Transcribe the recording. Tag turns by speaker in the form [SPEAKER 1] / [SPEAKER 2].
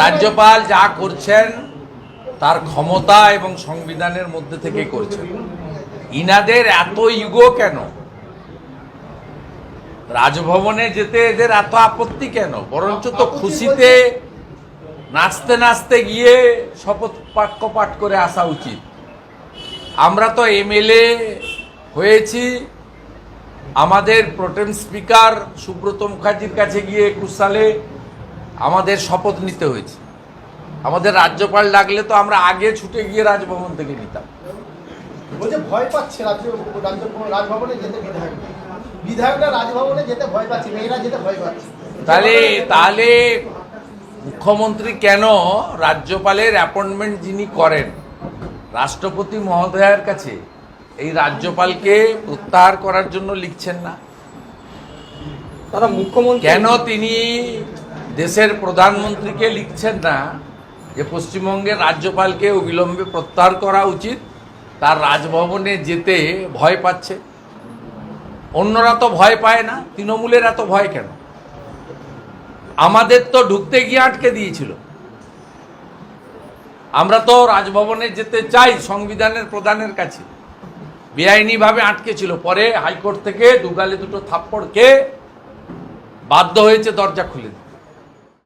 [SPEAKER 1] রাজ্যপাল যা করছেন তার ক্ষমতা এবং সংবিধানের মধ্যে থেকে করছেন। ইনাদের এত ইগো কেন? রাজভবনে যেতে এদের এত আপত্তি কেন? বরঞ্চ তো খুশিতে নাচতে নাচতে গিয়ে শপথ বাক্য পাঠ করে আসা উচিত। আমরা তো এমএলএ হয়েছি। আমাদের প্রোটেম স্পিকার সুব্রত মুখার্জির কাছে গিয়ে একুশ সালে আমাদের শপথ নিতে হয়েছে। আমাদের রাজ্যপাল ডাকলে তো আমরা আগে ছুটে গিয়ে রাজভবন থেকে নিতাম।
[SPEAKER 2] বলছে ভয় পাচ্ছে রাজ্য রাজ্য রাজভবনে যেতে বিধায়ক। বিধায়করা রাজভবনে যেতে ভয় পাচ্ছে মেয়েরা যেতে ভয় পাচ্ছে।
[SPEAKER 1] তাহলে তাহলে মুখ্যমন্ত্রী কেন রাজ্যপালের অ্যাপয়েন্টমেন্ট যিনি করেন রাষ্ট্রপতি মহোদয়ের কাছে এই রাজ্যপালকে প্রত্যাহার করার জন্য লিখছেন না?
[SPEAKER 3] দাদা মুখ্যমন্ত্রী
[SPEAKER 1] কেন তিনি দেশের প্রধানমন্ত্রীকে লিখছেন না যে পশ্চিমবঙ্গের রাজ্যপালকে অবিলম্বে প্রত্যাহার করা উচিত, তার রাজভবনে যেতে ভয় পাচ্ছে। অন্যরা তো ভয় পায় না, তৃণমূলের এত ভয় কেন? আমাদের তো ঢুকতে গিয়ে আটকে দিয়েছিল। আমরা তো রাজভবনে যেতে চাই সংবিধানের প্রধানের কাছে। বেআইনিভাবে আটকে ছিল। পরে হাইকোর্ট থেকে দুগালে দুটো থাপ্পড়কে বাধ্য হয়েছে দরজা খুলে দিতে।